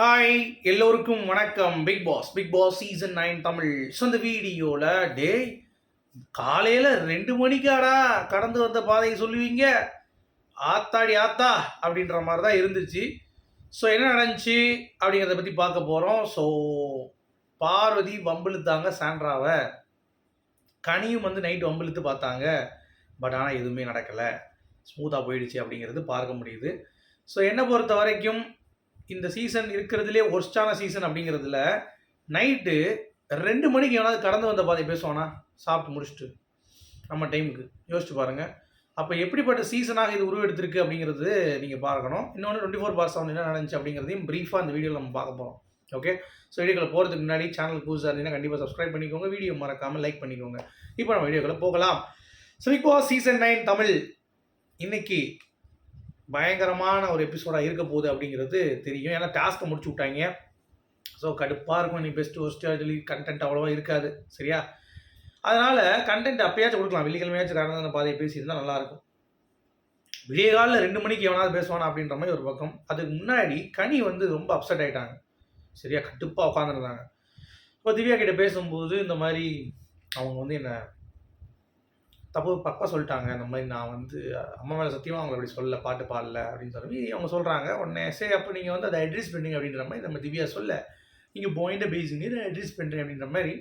Hi எல்லோருக்கும் வணக்கம். Bigg Boss Bigg Boss season nine Tamil. So இந்த வீடியோவில் டே காலையில் ரெண்டு மணிக்காடா கடந்து வந்த பாதையை சொல்லுவீங்க? ஆத்தாடி ஆத்தா அப்படின்ற மாதிரி தான் இருந்துச்சு. ஸோ என்ன நடந்துச்சு அப்படிங்கிறத பற்றி பார்க்க போகிறோம் ஸோ பார்வதி வம்பிழுத்தாங்க சாண்ட்ராவை. கனியும் வந்து நைட் வம்பிழுத்து பார்த்தாங்க. பட் ஆனால் எதுவுமே நடக்கலை. ஸ்மூத்தாக போயிடுச்சு அப்படிங்கிறது பார்க்க முடியுது. ஸோ என்னை பொறுத்த வரைக்கும் இந்த சீசன் இருக்கிறதுலே ஒர்ஸ்டான சீசன் அப்படிங்கிறதுல நைட்டு ரெண்டு மணிக்கு எவனாவது கடந்து வந்த பாதை பேசுவானா? சாப்பிட்டு முடிச்சுட்டு நம்ம டைமுக்கு யோசிச்சு பாருங்கள் அப்போ எப்படிப்பட்ட சீசனாக இது உருவெடுத்திருக்கு அப்படிங்கிறது நீங்கள் பார்க்கணும். இன்னொன்று டுவெண்ட்டி ஃபோர் பார் செவன் என்ன நடந்துச்சு அப்படிங்கிறதையும் ப்ரீஃபாக அந்த வீடியோவில் நம்ம பார்க்க போகிறோம் ஓகே ஸோ வீடியோக்களை போகிறதுக்கு முன்னாடி சேனல் புதுசாக இருந்தீங்கன்னா கண்டிப்பாக சப்ஸ்கிரைப் பண்ணிக்கோங்க. வீடியோ மறக்காமல் லைக் பண்ணிக்கோங்க. இப்போ நம்ம வீடியோக்களை போகலாம். ஸோ இப்போ சீசன் நைன் தமிழ். இன்னைக்கு பயங்கரமான ஒரு எபிசோடாக இருக்க போகுது அப்படிங்கிறது தெரியும். ஏன்னா டாஸ்க்கை முடிச்சு விட்டாங்க. ஸோ கடுப்பாக இருக்கும். நீ பெஸ்ட் ஒஸ்ட்டு சொல்லி கண்டென்ட் அவ்வளோவா இருக்காது. சரியா? அதனால் கண்டென்ட் அப்பயாச்சும் கொடுக்கலாம். வெள்ளிக்கிழமையாச்சும் கடந்த பாதையை பேசியிருந்தால் நல்லாயிருக்கும் விடிய காலில் ரெண்டு மணிக்கு எவனாவது பேசுவானா அப்படின்ற மாதிரி ஒரு பக்கம். அதுக்கு முன்னாடி கனி வந்து ரொம்ப அப்செட் ஆகிட்டாங்க சரியா? கடுப்பாக உட்காந்துருந்தாங்க இப்போ திவ்யா கிட்ட பேசும்போது இந்த மாதிரி அவங்க வந்து என்ன தப்பு பப்பா சொல்லிட்டாங்க. இந்த மாதிரி நான் வந்து அம்மா மேலே சத்தியமாக அவங்கள அப்படி சொல்ல பாட்டு பாடல அப்படின்னு சொல்லி அவங்க சொல்கிறாங்க உடனே சரி அப்போ நீங்கள் வந்து அதை அட்ரஸ் பண்ணுங்க அப்படின்ற மாதிரி நம்ம திவ்யா சொல்ல நீங்கள் பாயிண்ட்டை பேசுங்க நான் அட்ரஸ் பண்ணுறேன் அப்படின்ற மாதிரி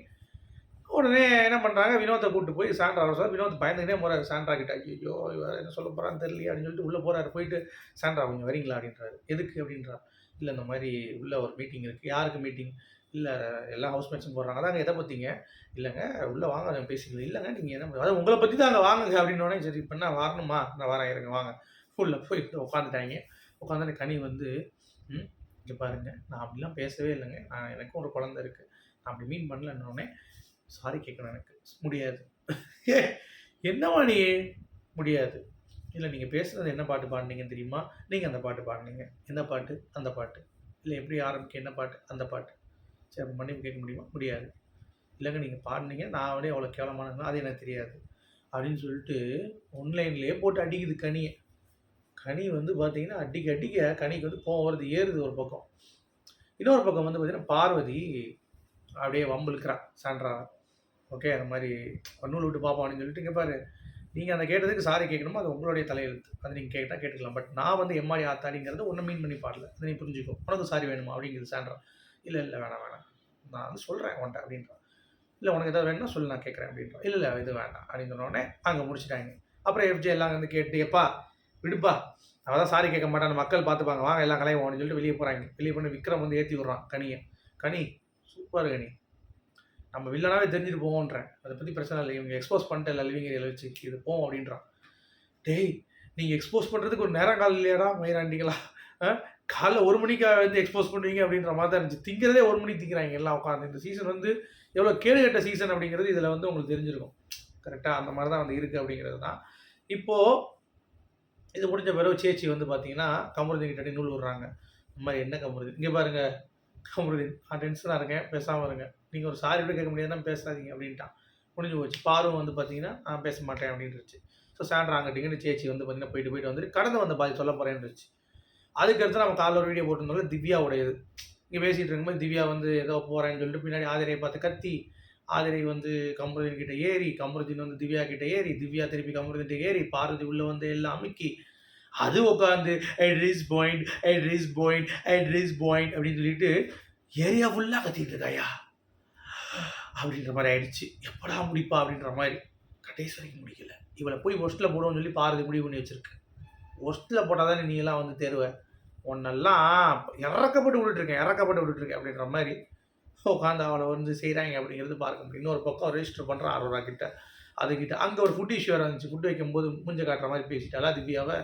உடனே என்ன பண்ணுறாங்க வினோத்தை கூப்பிட்டு போய் சாண்ட்ரா சார் வினோத் பயந்துக்கிட்டே போகிறாரு சாண்ட்ரா கிட்ட ஐயோ இவர் என்ன சொல்ல போகிறான்னு தெரியல அப்படின்னு சொல்லிட்டு உள்ளே போகிறாரு போயிட்டு சாண்ட்ரா கொஞ்சம் வரீங்களா? அப்படின்றாரு. எதுக்கு? அப்படின்றா இல்லை இந்த மாதிரி உள்ள ஒரு மீட்டிங் இருக்குது யாருக்கு மீட்டிங் இல்லை எல்லா ஹவுஸ்மேட்ஸும் போடுறாங்க. அதாங்க எதை பற்றிங்க இல்லைங்க உள்ளே வாங்க அதை பேசிக்கலாம் இல்லைங்க நீங்கள் என்ன அது உங்களை பற்றி தான் அங்கே வாங்குங்க அப்படின்னோடனே சரி இப்போ என்ன வரணுமா? நான் வரேன் இருங்க வாங்க. உள்ளே போய் உட்காந்துட்டாங்க. உட்காந்துட்டு கனி வந்து ம் இங்கே பாருங்க நான் அப்படிலாம் பேசவே இல்லைங்க. நான் எனக்கும் ஒரு குழந்தை இருக்குது நான் அப்படி மீன் பண்ணலன்னொடனே சாரி கேட்கணும் எனக்கு. முடியாது. ஏ என்னவா நீ? முடியாது. இல்லை நீங்கள் பேசுகிறது என்ன பாட்டு பாடினீங்கன்னு தெரியுமா? நீங்கள் அந்த பாட்டு பாடினீங்க. என்ன பாட்டு? அந்த பாட்டு. இல்லை எப்படி ஆரம்பிக்க என்ன பாட்டு? அந்த பாட்டு. சரி மன்னிப்பு கேட்க முடியுமா? முடியாது. இல்லைங்க நீங்கள் பாடினீங்க நான் வந்து அவ்வளோ கேவலமானது அது எனக்கு தெரியாது. அப்படின்னு சொல்லிட்டு ஒன்லைன்லேயே போட்டு அடிக்குது கனியை கனி வந்து பார்த்தீங்கன்னா அடிக்க அடிக்க கனிக்கு வந்து கோவம் வருது ஏறுது ஒரு பக்கம். இன்னொரு பக்கம் வந்து பார்த்தீங்கன்னா பார்வதி அப்படியே வம்பிழுக்கிறா சான்றான் ஓகே அந்த மாதிரி நூல் விட்டு பார்ப்போம் அப்படின்னு சொல்லிட்டு இங்கே பாரு. நீங்கள் அந்த கேட்டதுக்கு சாரி கேட்கணுமோ? அது உங்களுடைய தலையெழுத்து. அது நீங்கள் கேட்டால் கேட்டுக்கலாம். பட் நான் வந்து எம்மாடி ஆத்தாடிங்கிறது ஒன்றும் மீன் பண்ணி பாடல. அதை நீ புரிஞ்சுக்கோ. உனக்கு சாரி வேணுமா? அப்படிங்கிறது சான்றான் இல்லை இல்லை வேணாம் வேணாம். நான் வந்து சொல்கிறேன் உன்ட்ட அப்படின்றான் இல்லை உனக்கு எதாவது வேணும்னா சொல்லி நான் கேட்குறேன் அப்படின்றான் இல்லை இல்லை இது வேண்டாம் அப்படின்னு சொன்னோடனே அங்கே முடிச்சிட்டாங்க. அப்புறம் எஃப்ஜே எல்லாம் வந்து கேட்டு எப்பா விடுப்பா. அவள் தான் சாரி கேட்க மாட்டான் மக்கள் பார்த்துப்பாங்க. வாங்க எல்லாம் கலையும் அப்படின்னு சொல்லிட்டு வெளியே போகிறாங்க வெளியே பண்ணி விக்ரம் வந்து ஏற்றி விட்றான் கனியை கனி சூப்பர் கனி. நம்ம வில்லனாவே தெரிஞ்சுட்டு போவோன்றேன். அதை பற்றி பிரச்சனை இல்லை. இவங்க எக்ஸ்போஸ் பண்ணிட்டு இல்லை லிவிங் வச்சு இது போவோம் அப்படின்றான். டேய் நீங்கள் எக்ஸ்போஸ் பண்ணுறதுக்கு ஒரு நேரம் கால் இல்லையாடா மயிராண்டிங்களா காலைல ஒரு மணிக்கு வந்து எக்ஸ்போஸ் பண்ணுவீங்க அப்படின்ற மாதிரி தான் இருந்துச்சு. திங்கிறதே ஒரு மணிக்கு திங்கிறாங்க எல்லாம் உட்காந்து இந்த சீசன் வந்து எவ்வளோ கேடு கட்ட சீசன் அப்படிங்கிறது இதில் வந்து உங்களுக்கு தெரிஞ்சிருக்கும். கரெக்டாக அந்த மாதிரி தான் வந்து இருக்குது அப்படிங்கிறது தான். இப்போது இது முடிஞ்ச பிறகு சேச்சி வந்து பார்த்தீங்கன்னா கமருதீன் கிட்ட நூல் விடுறாங்க. இந்த மாதிரி என்ன கமருதீன்? இங்கே பாருங்கள் கமருதீன் நான் டென்ஷனாக இருக்கேன். பேசாமல் இருங்க. நீங்கள் ஒரு சாரி கூட கேட்க முடியாதுன்னா பேசாதீங்க அப்படின்ட்டான். முடிஞ்சு போச்சு. பாரும் வந்து பார்த்தீங்கன்னா நான் பேச மாட்டேன் அப்படின்ட்டுருச்சு ஸோ சாண்ட்ரா அங்கிட்டிங்கன்னு சேச்சி வந்து பார்த்தீங்கன்னா போயிட்டு போயிட்டு வந்துட்டு கடந்து வந்த பாதி சொல்ல போகிறேன்ருச்சு அதுக்கடுத்து நம்ம காலைல ஒரு வீடியோ போட்டிருந்தோம்ல திவ்யாவுடையது. இங்கே பேசிகிட்டு இருக்கும்போது திவ்யா வந்து ஏதோ போகிறேன்னு சொல்லிட்டு பின்னாடி ஆதிரையை பார்த்து கத்தி ஆதிரை வந்து கமருதீன் கிட்ட ஏறி கமருதீன் வந்து திவ்யா கிட்ட ஏறி திவ்யா திருப்பி கமருதீன் கிட்ட ஏறி பார்வதி உள்ளே வந்து எல்லாம் அமுக்கி அது உட்காந்து address point address point address point அப்படின்னு சொல்லிட்டு ஏரியா ஃபுல்லாக கத்திட்டு இருக்காயா? அப்படின்ற மாதிரி ஆயிடுச்சு. எப்படா முடிப்பா? அப்படின்ற மாதிரி. கடைசி வரைக்கும் முடிக்கல. இவளை போய் ஒஸ்ட்டில் போடுவோம்னு சொல்லி பாரதி முடிவு பண்ணி வச்சுருக்கு. ஒஸ்ட்டில் போட்டால் தானே நீ எல்லாம் வந்து தேர்வை உன்னெல்லாம் இறக்கப்பட்டு விட்டுட்ருக்கேன் இறக்கப்பட்டு விட்டுட்ருக்கேன் அப்படின்ற மாதிரி உட்காந்து அவளை வந்து செய்கிறாங்க அப்படிங்கிறது பார்க்க முடியும். இன்னொரு பக்கம் ரெஜிஸ்டர் பண்ணுறான் அரோரா கிட்ட அதுக்கிட்ட அங்கே ஒரு ஃபுட் இஷ்யூ இருந்துச்சு. ஃபுட் வைக்கும்போது மூஞ்ச காட்டுற மாதிரி பேசிட்டாலா திவ்யாவை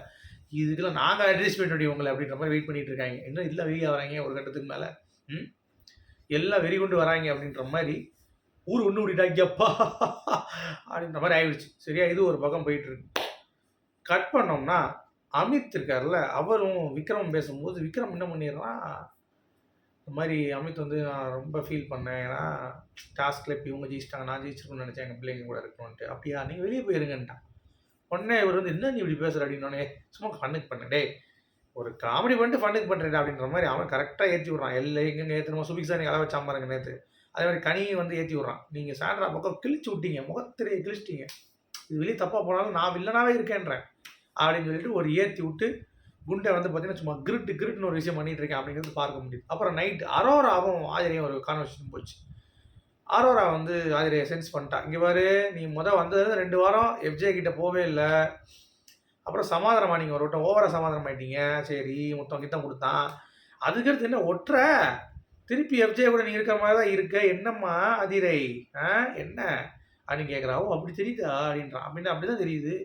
இதுக்கெல்லாம் நாங்கள் அட்ரஸ் பண்ண முடியும் உங்களை அப்படின்ற மாதிரி வெயிட் பண்ணிகிட்டு இருக்காங்க. இன்னும் இல்லை வெளியே வராங்க ஒரு கட்டத்துக்கு மேலே? ம்? எல்லாம் வெறி கொண்டு வராங்க அப்படின்ற மாதிரி ஊர் ஒன்று விட்டாங்கப்பா அப்படின்ற மாதிரி ஆயிடுச்சு. சரியா? இது ஒரு பக்கம் போயிட்டுருக்கு கட் பண்ணோம்னா அமித் இருக்கார்ல அவரும் விக்ரம் பேசும்போது விக்ரம் என்ன பண்ணிடுறான் இந்த மாதிரி அமித் வந்து நான் ரொம்ப ஃபீல் பண்ணேன். ஏன்னா டாஸ்கில் இப்போ இவங்க ஜெயிச்சிட்டாங்க நான் ஜெயிச்சிருக்கணும்னு நினச்சேன் எங்கள் பிள்ளைங்க கூட இருக்கணும்ட்டு அப்படியா நீங்கள் வெளியே போயிருங்கன்ட்டான். உடனே இவர் வந்து என்ன நீ இப்படி பேசுகிற அப்படின்னோடனே சும்மா ஃபன்னுக்கு பண்ணடே ஒரு காமெடி பண்ணிட்டு ஃபன்னுக்கு பண்ணுறேன் அப்படின்ற மாதிரி அவன் கரெக்டாக ஏற்றி விட்றான். எல்லை எங்கெங்கே ஏற்றணுமோ சுபிக்ஸா நீங்கள் அளவு வச்சாம நேற்று அதே மாதிரி கனியை வந்து ஏற்றி விட்றான். நீங்கள் சாண்ட்ரா பக்கம் கிழிச்சு விட்டீங்க முகத்திரையை கிழிச்சிட்டீங்க. இது வெளியே தப்பாக போனாலும் நான் வில்லனாகவே இருக்கேன்றேன். அப்படின்னு சொல்லிட்டு ஒரு ஏற்றி விட்டு குண்டை வந்து பார்த்தீங்கன்னா சும்மா கிரிட்டு கிரிட்னு ஒரு விஷயம் பண்ணிட்டு இருக்கேன் அப்படிங்கிறது பார்க்க முடியுது. அப்புறம் நைட் அரோராவும் ஆதிரையும் ஒரு கான்வர்சேஷன் போச்சு. அரோரா வந்து ஆதிரையை சென்ஸ் பண்ணிட்டா. இங்கே பாரு நீ முத வந்தது ரெண்டு வாரம் எஃப்ஜே கிட்டே போவே இல்லை. அப்புறம் சமாதானமாக நீங்கள் ஒரு வட்டம் ஓவராக சமாதானம் ஆயிட்டீங்க சரி மொத்தம் கிட்டம் கொடுத்தான். அதுக்கடுத்து என்ன ஒட்டுற? திருப்பி எஃப்ஜே கூட நீ இருக்கிற மாதிரி தான் இருக்க. என்னம்மா அதிரை? ஆ என்ன? அப்படின்னு கேட்குறாவோ அப்படி தெரியுதா? அப்படின்றான் அப்படின்னு அப்படி தான் தெரியுது.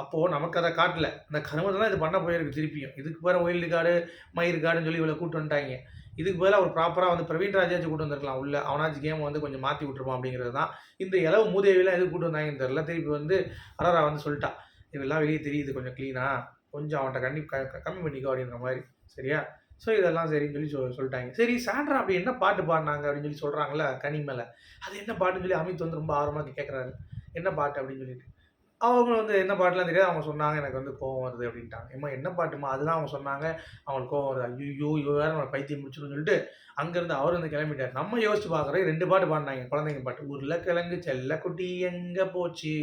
அப்போது நமக்கு அதை காட்டல. இந்த கருமத்தை தான் இது பண்ண போயிருக்கு திருப்பியும். இதுக்கு பேர ஒயில்டு கார்டு மயிர் கார்டுன்னு சொல்லி இவ்வளோ கூட்டு வந்துட்டாங்க. இதுக்கு பதிலாக ஒரு ப்ராப்பராக வந்து பிரவீன் ராஜாச்சும் கூட்டு வந்திருக்கலாம். உள்ள அவனாச்சு கேம் வந்து கொஞ்சம் மாற்றி விட்டுருப்பான் அப்படிங்கிறது தான். இந்த இளவு மூதேவிலாம் எதுக்கு கூட்டு வந்தாங்கன்னு தெரில திருப்பி வந்து அரரா வந்து சொல்லிட்டா. இதெல்லாம் வெளியே தெரியுது கொஞ்சம் க்ளீனாக கொஞ்சம் அவன்கிட்ட கண்டி கம்மி பண்ணிக்கோ அப்படின்ற மாதிரி. சரியா? ஸோ இதெல்லாம் சரின்னு சொல்லி சொல் சொல்லிட்டாங்க. சரி சாண்ட்ரா அப்படி என்ன பாட்டு பாடினாங்க அப்படின்னு சொல்லி சொல்கிறாங்களே கனி மேலே. அது என்ன பாட்டுன்னு சொல்லி அமித் வந்து ரொம்ப ஆர்வமாக கேட்குறாரு என்ன பாட்டு அப்படின்னு சொல்லிட்டு. அவங்க வந்து என்ன பாட்டுலாம் தெரியாது. அவங்க சொன்னாங்க எனக்கு வந்து கோவம் வருது அப்படின்ட்டாங்க. ஏம்மா என்ன பாட்டுமா அதுதான் அவங்க சொன்னாங்க. அவங்களுக்கு கோவம் வருது. ஐயோ ஐயோ வேறு நம்ம பைத்தியம் முடிச்சுன்னு சொல்லிட்டு அங்கேருந்து அவர் வந்து கிளம்பிட்டார். நம்ம யோசிச்சு பார்க்குறோம் ரெண்டு பாட்டு பாடினாங்க குழந்தைங்க பாட்டு. உருளைக்கிழங்கு செல்லக்குட்டி எங்கே போச்சு?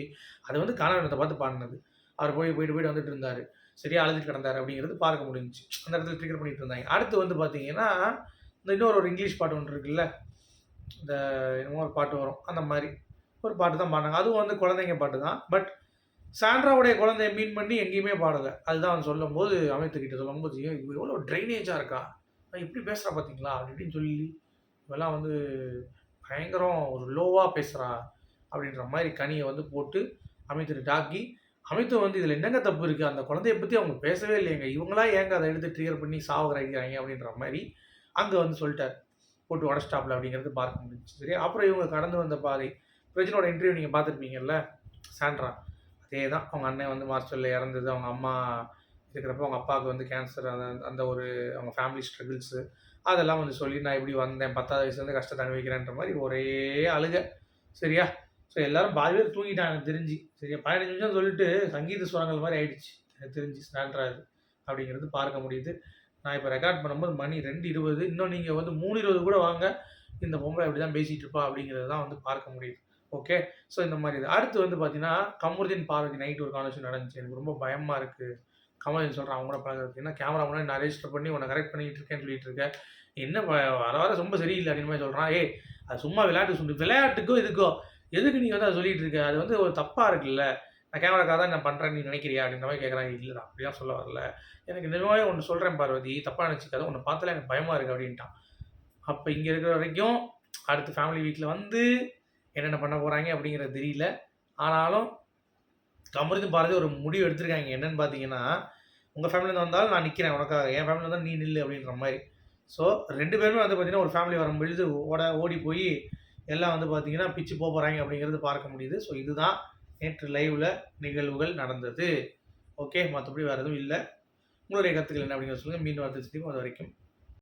அது வந்து காணவனத்தை பார்த்து பாடினது. அவர் போய் போயிட்டு போயிட்டு வந்துட்டு இருந்தார். சரியாக அழுதுட்டு கிடந்தார் அப்படிங்கிறது பார்க்க முடிஞ்சுச்சு. அந்த இடத்துல ட்ரிகர் பண்ணிட்டு இருந்தாங்க. அடுத்து வந்து பார்த்தீங்கன்னா இந்த இன்னொரு ஒரு இங்கிலீஷ் பாட்டு ஒன்று இருக்குல்ல? இந்த என்னமோ ஒரு பாட்டு வரும். அந்த மாதிரி. ஒரு பாட்டு தான் பாடினாங்க. அதுவும் வந்து குழந்தைங்க பாட்டு தான். பட் சாண்ட்ராவுடைய குழந்தைய மீன் பண்ணி எங்கேயுமே பாடலை. அதுதான் அவன் சொல்லும்போது அமைத்துக்கிட்ட சொல்லும்போது "ஐயோ, எவ்வளோ ட்ரைனேஜாக இருக்கா? நான் இப்படி பேசுகிறா பார்த்தீங்களா அப்படின்னு சொல்லி இவெல்லாம் வந்து பயங்கரம் ஒரு லோவாக பேசுகிறா அப்படின்ற மாதிரி கனியை வந்து போட்டு அமைத்து டாக்கி அமைத்து வந்து இதில் என்னங்க தப்பு இருக்குது அந்த குழந்தைய பற்றி அவங்க பேசவே இல்லைங்க இவங்களா ஏங்க அதை எடுத்து ட்ரிகர் பண்ணி சாவகிறாங்க அப்படின்ற மாதிரி அங்கே வந்து சொல்லிட்டார். போட்டு உடச்சிட்டாப்ல அப்படிங்கிறது பார்க்க முடிஞ்சு சரி அப்புறம் இவங்க கடந்து வந்த பாதை பிரஜனோட இன்டர்வியூ நீங்கள் பார்த்துருப்பீங்கல்ல சாண்ட்ரா. அதே தான் அவங்க அண்ணன் வந்து மாஸ்டரில் இறந்தது. அவங்க அம்மா இருக்கிறப்ப அவங்க அப்பாவுக்கு வந்து கேன்சர் அந்த அந்த ஒரு அவங்க ஃபேமிலி ஸ்ட்ரகிள்ஸு அதெல்லாம் வந்து சொல்லி நான் இப்படி வந்தேன். பத்தாவது வயசுலேருந்து கஷ்டத்தை அனுபவிக்கிறேன்ற மாதிரி ஒரே அழுக. சரியா? ஸோ எல்லாரும் பாதி பேர் தூங்கிட்டாங்க எனக்கு தெரிஞ்சு. சரியா பதினஞ்சு நிமிஷம் சொல்லிட்டு சங்கீத சுரங்கள் மாதிரி ஆயிடுச்சு. எனக்கு தெரிஞ்சு ஸ்டாண்டராது அப்படிங்கிறது பார்க்க முடியுது. நான் இப்போ ரெக்கார்ட் பண்ணும்போது மணி ரெண்டு இருபது. இன்னும் நீங்கள் வந்து மூணு இருபது கூட வாங்க. இந்த பொம்பளை அப்படி தான் பேசிகிட்டு இருப்பா அப்படிங்கிறது தான் வந்து பார்க்க முடியுது. ஓகே ஸோ இந்த மாதிரி இது. அடுத்து வந்து பார்த்தீங்கன்னா கமருதீன் பார்வதி நைட் ஒரு கான்வர்சேஷன் நடந்துச்சு. எனக்கு ரொம்ப பயமாக இருக்குது கமருதீன் சொல்கிறேன் அவங்க கூட பழகிறது ஏன்னா கேமரா முன்னாடி நான் ரெஜிஸ்டர் பண்ணி உன்னை கரெக்ட் பண்ணிகிட்டு இருக்கேன்னு சொல்லிட்டு இருக்கேன் என்ன ப- வர வர ரொம்ப சரியில்லை அப்படின்னு மாதிரி சொல்கிறான் ஏய் அது சும்மா விளையாட்டு சொல்லு விளையாட்டுக்கோ இதுக்கோ எதுக்கு நீ வந்து அதை சொல்லிட்டு இருக்க? அது வந்து ஒரு தப்பாக இருக்குல்ல. நான் கேமராக்காக தான் நான் பண்ணுறேன் நீ நினைக்கிறியா அப்படின்ற மாதிரி கேட்குறாங்க இல்லை அப்படிலாம் சொல்ல வரல. எனக்கு நிஜமாவே ஒன்று சொல்கிறேன் பார்வதி தப்பாக நினச்சிக்காத. உன்னை பார்த்தாலே எனக்கு பயமாக இருக்குது அப்படின்ட்டான். அப்போ இங்கே இருக்கிற வரைக்கும் அடுத்து ஃபேமிலி வீட்டில் வந்து என்னென்ன பண்ண போகிறாங்க அப்படிங்கிறது தெரியல. ஆனாலும் கமருது பாரதி ஒரு முடிவு எடுத்திருக்காங்க. என்னன்னு பார்த்தீங்கன்னா உங்கள் ஃபேமிலியில் வந்தாலும் நான் நிற்கிறேன் உனக்காக. என் ஃபேமிலியில் வந்தால் நீ நில்லு அப்படின்ற மாதிரி. ஸோ ரெண்டு பேருமே வந்து பார்த்தீங்கன்னா ஒரு ஃபேமிலி வரும்பொழுது ஓட ஓடி போய் எல்லாம் வந்து பார்த்தீங்கன்னா பிச்சு போக போகிறாங்க அப்படிங்கிறது பார்க்க முடியுது. ஸோ இதுதான் நேற்று லைவில் நிகழ்வுகள் நடந்தது. ஓகே மற்றபடி வேறு எதுவும் இல்லை. உங்களுடைய கருத்துக்கள் என்ன அப்படிங்கிறத சொல்லுங்கள் மீண்டும் அடுத்த அது வரைக்கும்